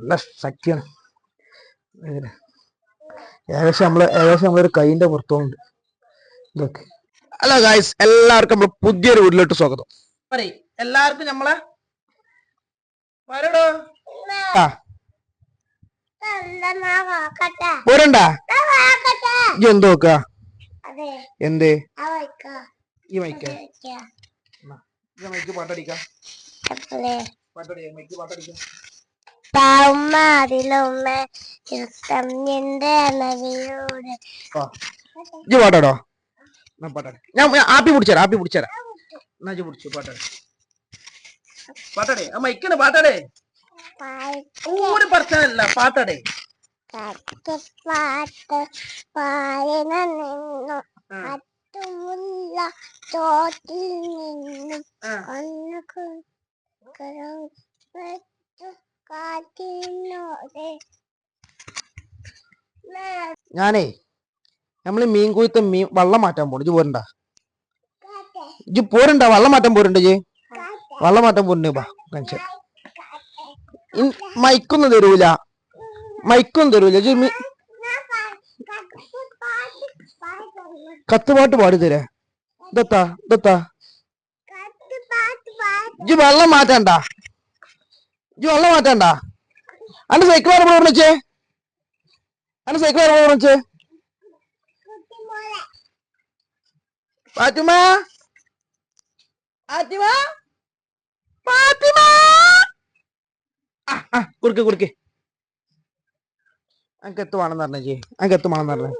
നല്ല ശക്തിയാണ്. ഏകദേശം നമ്മൾ ഏകദേശം നമ്മളൊരു കൈന്റെ പുറത്തോണ്ട് ഇതൊക്കെ. ഹലോ ഗായ്സ് എല്ലാവർക്കും നമ്മൾ പുതിയൊരു വീട്ടിലോട്ട് സ്വാഗതം. എല്ലാവർക്കും നമ്മളെ? വരടോ ആ. പോരണ്ടാ? എന്ത് എന്തേ? ഈ മൈക്ക മൈക്ക് പാട്ടടിക്കാം. പാട്ടടിക്കാം മൈക്ക് പാട്ടടിക്കാം. നിന്റെ നദിയോട് ആ. ഇജ്ജ് പാട്ടാടോ. ഞാൻ ആപ്പി പിടിച്ചരാ ആപ്പി പിടിച്ചരാ. എന്നാ ഇജ്ജ് പിടിച്ചു പാട്ടാടെ. പാട്ടാടേ ആ മൈക്കാണ് പാട്ടാടേ. പാട്ട് പാട്ട് പായന നിന്നു ഒന്ന് ഞാനേ നമ്മൾ മീൻ കുയത്ത് മീൻ വള്ളം മാറ്റാൻ പോണു. ഇജ്ജ് പോരണ്ട? ഇജ്ജ് പോരണ്ട? വള്ളം മാറ്റാൻ പോരണ്ട ഇജ്ജ്? വള്ളം മാറ്റാൻ പോരുന്നു ബാ കാണിച്ചു മൈക്കൊന്നും തരൂല. മൈക്കൊന്നും തരൂല. ഇജ്ജ് മീ- കത്തുപാട്ട് പാടി തരേ. ഇതത്താ? ഇതത്താ? ഇജ്ജ് വെള്ളം മാറ്റണ്ട? ഇജ്ജ് വെള്ളം മാറ്റണ്ട. അന്റെ സൈക്കിൾ ആരെ വിളിച്ചേ അന്റെ സൈക്കിൾ ആരെ വിളിച്ചേ ഫാത്തിമ? ഫാത്തിമ? ഫാത്തിമ? ആ ആ കുറുക്ക് കുറുക്ക്. അനക്ക് എത്ത് വേണമെന്ന് പറഞ്ഞേ ജി അനക്ക് എത്ത് പറഞ്ഞേ.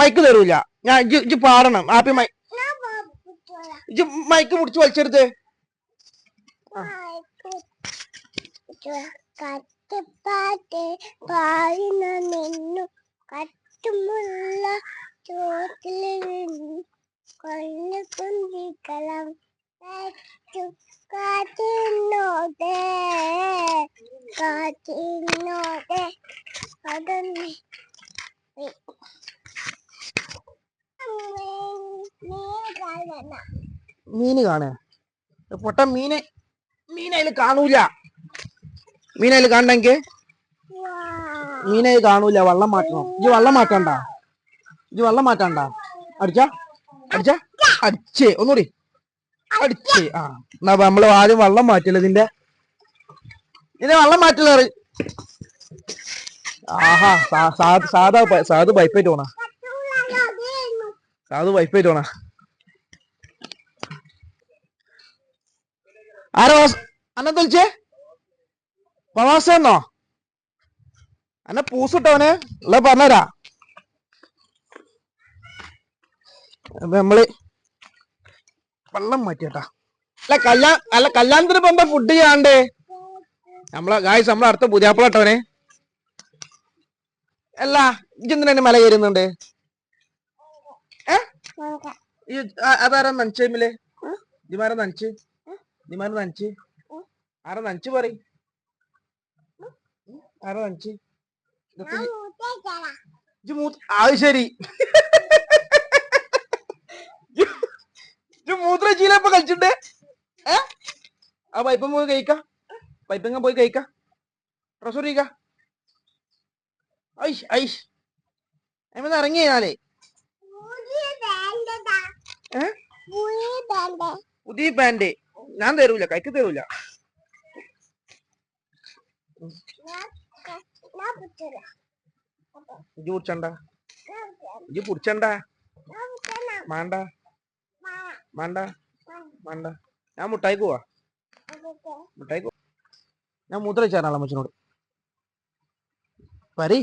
മൈക്ക് തരൂല. ഞാൻ പാടണം. ആപ്പി മൈ ഇജ്ജ് മൈക്ക് പിടിച്ച് വലിച്ചെടുത്ത്. കട്ടുപാട്ട് പാടുന്ന നിന്നു. കട്ടുമുള്ള ചോട്ടിൽ നിന്നു കൊല്ലു കുന്തിക്കലം കാറ്റിനോടെ നീ കടന്നു മീന് കാണേ പൊട്ട മീന്. മീനയിൽ കാണൂല. മീനയിൽ കാണണെങ്കിൽ മീനയിൽ കാണൂല. വള്ളം മാറ്റണം. ഇത് വള്ളം മാറ്റണ്ട. ഇത് വള്ളം മാറ്റണ്ട. അടിച്ച? അടിച്ച? അടിച്ചേ. ഒന്നുകൂടി. അടിച്ചേ. ആ. എന്നാ നമ്മൾ ആദ്യം വള്ളം മാറ്റില്ല. ഇതിന്റെ ഇതിന്റെ വള്ളം മാറ്റില്ല ആഹാ. സാധു സാധാ സാധു പൈപ്പായിട്ട് പോണ. സാധു പൈപ്പായിട്ട് പോണ. ആരാ അന്നെ വിളിച്ചേ പ്രവാസന്നോ അന്നെ പൂസിട്ടവന് ഉള്ള പറഞ്ഞരാ നമ്മൾ വെള്ളം മാറ്റിയട്ടാ. അല്ല കല്യാ അല്ല കല്യാണത്തിന് ഇപ്പൊ എന്താ ഫുഡ് ചെയ്യാണ്ടേ നമ്മളെ ഗായ്സ് നമ്മളെ അടുത്ത പുതിയാപ്പിളട്ടവനെ അല്ല ഇജെന്തിനാ മല കയറുന്നുണ്ട്? ഏ? അതാരാ നനച്ചേമില്ലേ ഇജിമാരാ നനച്ച്? ഇമാരെ നനച്ച്. ആരാ നനച്ച് പറ ആരാ നനച്ച്? അത് ശരി. മൂത്ര ചീല ഇപ്പൊ കളിച്ചിട്ട് ഏ? ആ പൈപ്പം പോയി കഴിക്ക. പൈപ്പങ്ങ പോയി കഴിക്ക. ഡ്രസ് കഴിക്ക ഐഷ് ഐഷ്. അമ്മ ഇറങ്ങി കഴിഞ്ഞാലേ. പുതിയ പാന്റ് ഞാൻ തരൂല കൈക്ക് തരൂല. ഇജ്ജ് പുടിച്ചണ്ട? ഇജ്ജ് കുടിച്ചണ്ട മാണ്ട? മാണ്ട? മാണ്ട. ഞാൻ മുട്ടായി പോവാ മുട്ടായി പോ ഞാൻ മൂത്ര വെച്ചാറാളെ അമ്മച്ചനോട്. പരി?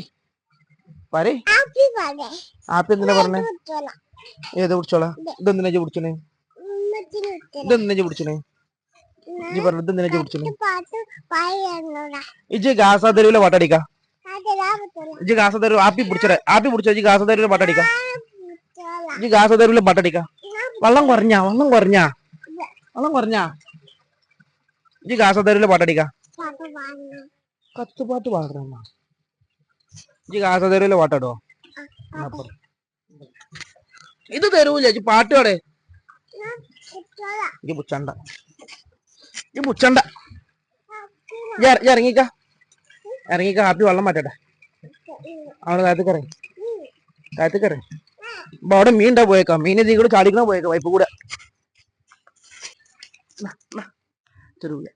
പരി? ആപ്പി എന്തിനാ പറഞ്ഞേ? ഏത് പിടിച്ചോളാ ഇതെന്തിനാ ഇജ്ജ് കുടിച്ചണേ ഇതെന്തിനാ ഇജ്ജ് കുടിച്ചണേ ഇജ്ജ് പറഞ്ഞു ഇതെന്തിനാ ചോദിച്ചു ഇജ്ജ് ഗാസ തരൂല പാട്ടടിക്ക ഇജ്ജ് ഗാസ തരൂ ആപ്പി പിടിച്ചേ ആപ്പി പിടിച്ചോ ഇജ്ജ് ഗാസ തരൂല പാട്ടടിക്ക ഇജ്ജ് ഗാസ തരൂല പാട്ടടിക്ക വള്ളം കുറഞ്ഞാ വള്ളം കുറഞ്ഞാ. വള്ളം കുറഞ്ഞാ. ഇജ്ജ് ഗാസ തരൂല പാട്ടടിക്ക. കത്തുപാട്ട് പാടണ. ഇജ്ജ് ഗാസ തരൂല പാട്ടടോ ഇത് തരൂല ഇജ്ജ് പാട്ട് പാടേ. ഇജ്ജ് പുച്ചണ്ട. ഈ മുച്ചണ്ട. ഈ ഇറങ്ങിക്ക. ഇറങ്ങിക്ക ഹാപ്പി വെള്ളം മാറ്റട്ടെ. അവിടെ താഴത്തേക്ക് ഇറങ്ങി. താഴത്തേക്ക് ഇറങ്ങി. അപ്പൊ അവിടെ മീൻ ഉണ്ടാ പോയേക്കാം? മീൻ ഇതിൽ കൂടെ ചാടിക്കണ പോയേക്കാം? വൈപ്പ് കൂടെ. ചെറുവിയ.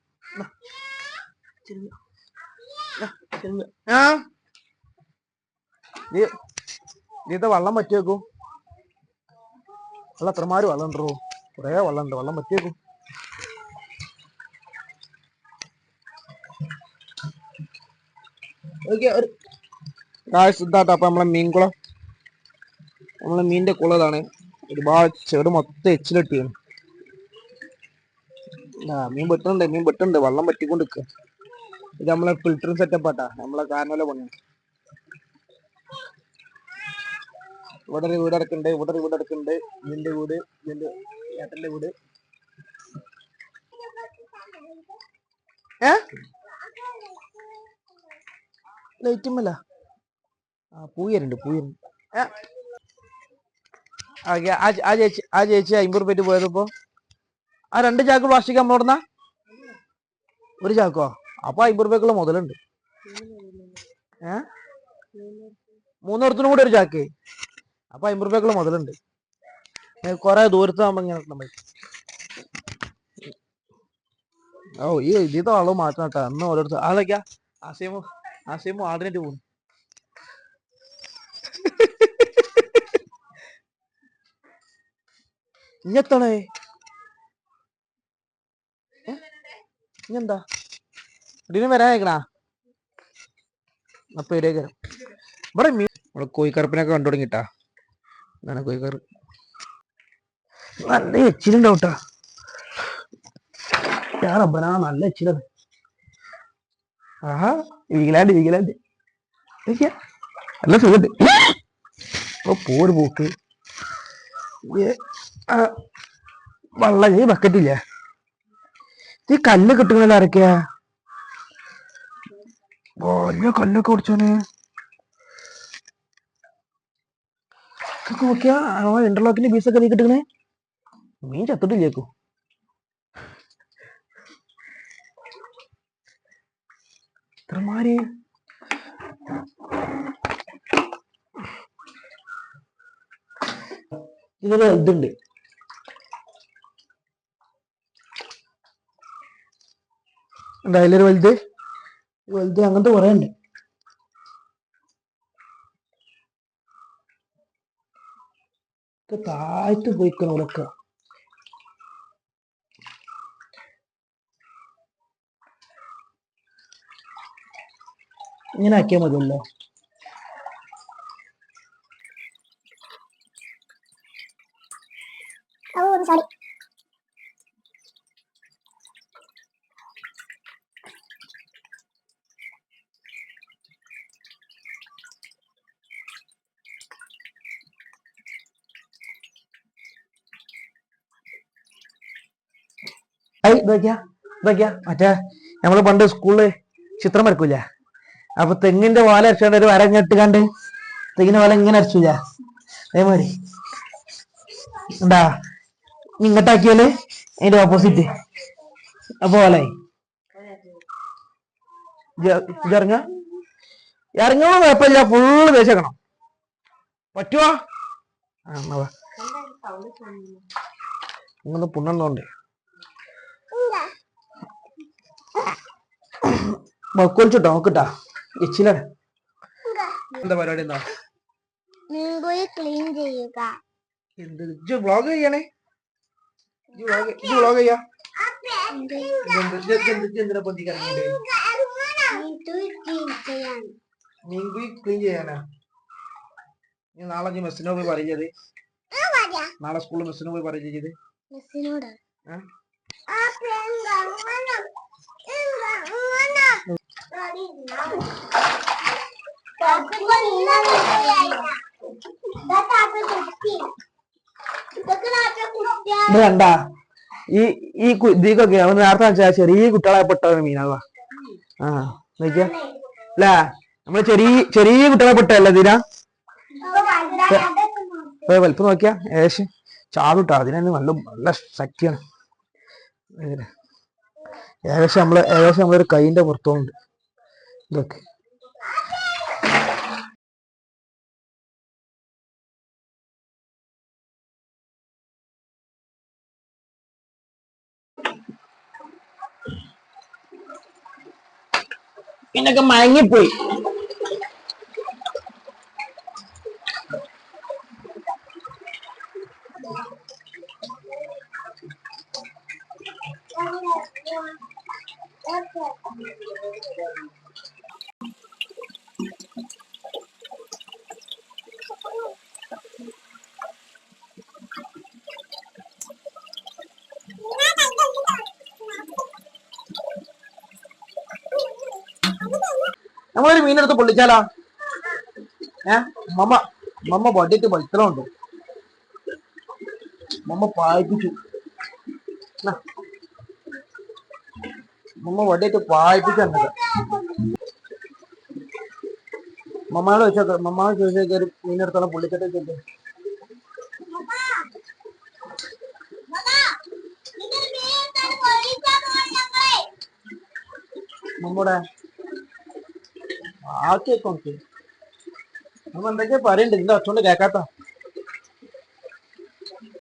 ആ? വെള്ളം പറ്റി അല്ല വെള്ളം എത്രമാര് വെള്ളം ഉണ്ടോ കുറേ വെള്ളം ഉണ്ട്. വെള്ളം പറ്റി ഇതാട്ടോ അപ്പൊ നമ്മളെ മീൻകുളം നമ്മളെ മീനിന്റെ കുളതാണ് ഒരുപാട് ചെറു മൊത്തം എച്ചിലിട്ടിയാണ് ആ മീൻ പെട്ടുണ്ട് മീൻ പെട്ടുണ്ട് വെള്ളം പറ്റിക്കൊണ്ട് നിൽക്കുക ഇത് നമ്മളെ ഫിൽറ്ററും സെറ്റപ്പ് ആട്ടാ. നമ്മളെ കാരണവല പണിയാണ് ഇവിടെ ഒരു വീട് അടക്കുന്നുണ്ട് ഇവിടെ ഒരു വീട് അടക്കുന്നുണ്ട് ഇതിന്റെ വീട് ഇതിന്റെ ഏട്ടന്റെ വീട്. ഏ? ലൈറ്റുമല്ല ആ പൂയരുണ്ട് പൂയരുണ്ട്. ആ, ചേച്ചി ആ ചേച്ചി അമ്പത് റുപ്യ പോയതിപ്പോ ആ രണ്ട് ചാക്ക് പ്ലാസ്റ്റിക് നമ്മളോടുന്ന ഒരു ചാക്കോ? അപ്പൊ അമ്പത് റുപ്യക്കുള്ള മുതലുണ്ട്. ഏ? മൂന്നിടത്തിനും കൂടെ ഒരു ചാക്ക്. അപ്പൊ അമ്പത് റുപ്യക്കുള്ള മുതലുണ്ട്. കൊറേ ദൂരത്ത് ആകുമ്പോ ഇങ്ങനെ നമ്മൾ ഓ ഈ ഇതിത്തെ അളവ് മാറ്റം കേട്ടോ. അന്ന് ഓരോരുത്തർ ആളൊക്കെയാ ആശയമോ ആശയമോ ആടിനായിട്ട് പോകുന്നു ഇഞ്ഞെത്തണേ ഇഞ്ഞെന്താ ഇതിന് വരാനേക്കണാ അപ്പൊ ഇടേക്കരം ഇവിടെ മീൻ ഇവിടെ കോഴിക്കറുപ്പിനൊക്കെ കണ്ടു തുടങ്ങിട്ടാ എന്താണ് കോഴിക്കറ് നല്ല എച്ചിലുണ്ടാവട്ടാ ഞാൻ അപ്പനാ നല്ല എച്ചിലാണ്. ആഹാ വീഗലാൻഡ് ഇതൊക്കെയാ. നല്ല സുഖത്ത് പോര് പോക്ക്. വള്ളം ഈ ബക്കറ്റ് ഈ കല്ല് കിട്ടുന്നില്ല ആരൊക്കെയാ? വലിയ കല്ലൊക്കെ കുടിച്ചോന് നോക്കിയാ ഇന്റർലോക്കിന്റെ പീസൊക്കെ നീ കിട്ടുന്നേ? മീൻ ചത്തിട്ടില്ലേക്കോ. ഇത്രമാര്? ഇതിന് ഇതുണ്ട്. അതിലൊരു വലുത്? വലുത് അങ്ങനത്തെ കുറെ ഉണ്ട്. താഴ്ത്തു പോയിക്കണം ഇവിടൊക്കെ ഇങ്ങനെ ആക്കിയാൽ മതിയല്ലോ. ഐ ഇതൊക്കെയാ ഇതൊക്കെയാ മറ്റേ നമ്മൾ പണ്ട് സ്കൂളിൽ ചിത്രം വരക്കൂല അപ്പൊ തെങ്ങിന്റെ വാല അരച്ചോണ്ട് ഒരു വര ഇങ്ങോട്ട് കണ്ട് തെങ്ങിന്റെ വാല ഇങ്ങനെ അരച്ചു അതേമാതിരി എന്താ ഇങ്ങോട്ടാക്കിയാൽ അതിന്റെ ഓപ്പോസിറ്റ് അപ്പൊ പോലെ ഇറങ്ങ? ഇറങ്ങുമ്പോ കുഴപ്പമില്ല. ഫുള്ള് തേച്ചേക്കണം പറ്റുവാ? ആ. ഇങ്ങനെ പുണ്ണുണ്ടോണ്ടേ. മക്കൊളിച്ചിട്ടോ നോക്കിട്ടാ എച്ചിലാണ് എന്താ പരിപാടി എന്താ മീൻകുഴി ക്ലീൻ ചെയ്യുക. എന്ത്? ഇജ്ജ് വ്ളോഗ് ചെയ്യണേ? ഇജ്ജ് വ്ളോഗ് ഇജ്ജ് വ്ളോഗ് ചെയ്യാ? എന്തിനാ മീൻകുഴി ക്ലീൻ ചെയ്യാനാ? നീ നാളെ നീ മെസ്സിനോ പോയി പറയുന്നത് നാളെ സ്കൂളിൽ മെസ്സിനോ പോയി പറയുന്നത് മെസ്സിനോട്? ഏ? ഇത് കണ്ടാ? ഈ ഈ ഇതൊക്കെ അവൻ നേരത്തെ വെച്ചാൽ ചെറിയ കുട്ടികളെ പെട്ട മീനാവാ. ആ നോക്കിയാ. അല്ലേ നമ്മൾ ചെറിയ ചെറിയ കുട്ടികളെ പെട്ടല്ലേ ഇതിനാ? വലിപ്പം നോക്കിയാ. ഏകദേശം ചാടുട്ടോ അതിനു നല്ല നല്ല ശക്തിയാണ്. ഏകദേശം നമ്മൾ ഏകദേശം നമ്മളൊരു കൈന്റെ പുറത്തോണ്ട്. look pinagamayan niyo po eh. Thank you. നമ്മളൊരു മീനെടുത്ത് പൊള്ളിച്ചാലാ? ഏ? മമ്മ മമ്മ വടിയിട്ട് വലിച്ചലുണ്ട് മമ്മ പായിപ്പിച്ചു. മമ്മ വടിയിട്ട് പായിപ്പിച്ചു മമ്മയോട് വെച്ചോക്കെ മമ്മയോട് ചോദിച്ചേക്ക് ഒരു മീനെടുത്തോളം പൊള്ളിച്ചിട്ട് വെച്ചേക്ക് മമ്മൂടെ ആക്കിയൊക്കെ നോക്കി നമ്മ എന്തൊക്കെയാ പറയണ്ട്? എന്താ അച്ഛണ്ട് കേക്കാത്ത